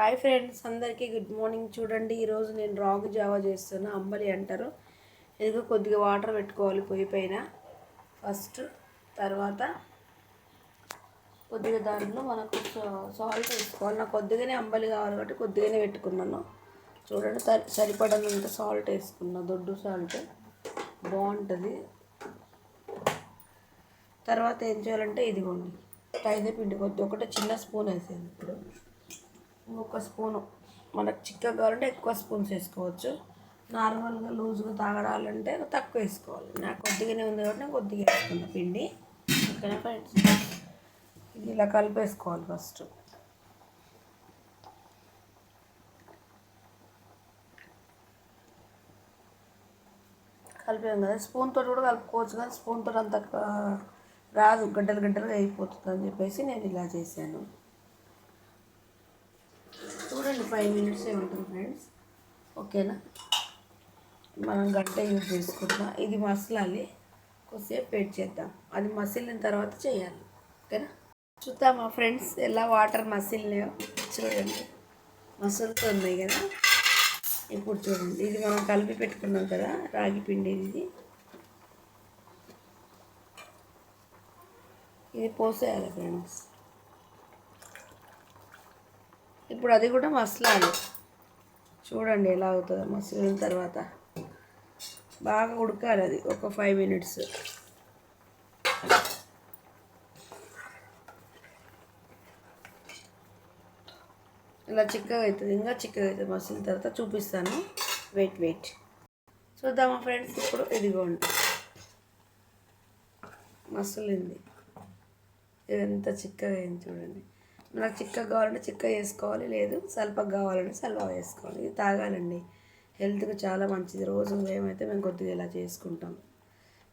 Hi friends అందరికీ good morning. చూడండి ఈరోజు నేను రాగు జావా చేస్తున్నా అంబలి అంటారు. ఇదిగో కొద్దిగా వాటర్ పెట్టుకోవాలి పొయ్యి పైన. ఫస్ట్ తర్వాత కొద్దిగా దాంట్లో మనకు సాల్ట్ వేసుకోవాలి. నాకు కొద్దిగానే అంబలి కావాలి కాబట్టి కొద్దిగానే పెట్టుకున్నాను. చూడండి సరిపడనంత సాల్ట్ వేసుకున్నా. దొడ్డు సాల్ట్ బాగుంటుంది. తర్వాత ఏం చేయాలంటే ఇదిగోండి మైదా పిండి కొద్ది ఒకటి చిన్న స్పూన్ వేసేది ఇప్పుడు. ఒక స్పూను మనకు చిక్కగా కావాలంటే ఎక్కువ స్పూన్స్ వేసుకోవచ్చు. నార్మల్గా లూజ్గా తాగడాలంటే తక్కువ వేసుకోవాలి. నాకు కొద్దిగానే ఉంది కాబట్టి నేను కొద్దిగా వేసుకున్నా పిండి. ఓకేనా ఫ్రెండ్స్? ఇది ఇలా కలిపేసుకోవాలి ఫస్ట్. కలిపాం కదా. స్పూన్ తోటి కూడా కలుపుకోవచ్చు కానీ స్పూన్ అంత రాదు. గడ్డలు గడ్డలుగా అయిపోతుంది అని చెప్పేసి నేను ఇలా చేశాను. చూడండి ఫైవ్ మినిట్స్ ఉంటుంది ఫ్రెండ్స్ ఓకేనా? మనం గంట యూజ్ చేసుకుందాం. ఇది మసలాలి. కొద్దిసేపు వెయిట్ చేద్దాం. అది మసిలిన తర్వాత చేయాలి. ఓకేనా? చూద్దామా ఫ్రెండ్స్ ఎలా వాటర్ మసిలినాయో? చూడండి. మసులుతున్నాయి కదా? ఇప్పుడు చూడండి. ఇది మనం కలిపి పెట్టుకున్నాం కదా? రాగి పిండి ఇది. ఇది పోసేయాలి ఫ్రెండ్స్ ఇప్పుడు అది కూడా మసలాలి. చూడండి ఎలా అవుతుందో మసలిన తర్వాత. బాగా ఉడకాలి అది ఒక ఫైవ్ మినిట్స్ ఇలా చిక్కగా అవుతుంది ఇంకా చిక్కగా అవుతుంది. మసిలిన తర్వాత చూపిస్తాను. వెయిట్ వెయిట్ చూద్దామా ఫ్రెండ్స్ ఇప్పుడు ఇదిగోండి. మసలింది. ఎంత చిక్కగా అయింది చూడండి. మనకు చిక్కగా కావాలంటే చిక్క వేసుకోవాలి లేదు సల్పగా కావాలంటే సల్వా వేసుకోవాలి ఇది తాగాలండి. హెల్త్కి చాలా మంచిది. రోజు ఏమైతే మేము కొద్దిగా ఇలా చేసుకుంటాం.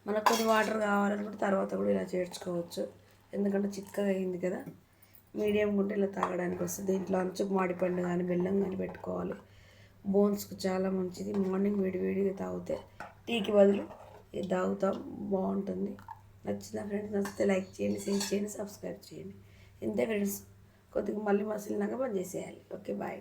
మనకు కొన్ని వాటర్ కావాలనుకుంటే తర్వాత కూడా ఇలా చేర్చుకోవచ్చు. ఎందుకంటే చిక్కగా అయింది కదా. మీడియం ఉంటే ఇలా తాగడానికి వస్తుంది. దీంట్లో అంచుకు మాడిపండు కానీ బెల్లం కానీ పెట్టుకోవాలి. బోన్స్కి చాలా మంచిది. మార్నింగ్ వేడి వేడిగా తాగితే టీకి బదులు ఇది తాగుతాం. బాగుంటుంది. నచ్చిన ఫ్రెండ్స్ నచ్చితే లైక్ చేయండి షేర్ చేయండి సబ్స్క్రైబ్ చేయండి. ఇంతే ఫ్రెండ్స్. కొద్దిగా మళ్ళీ మసిలినాక బంద్ చేసేయాలి. Okay bye.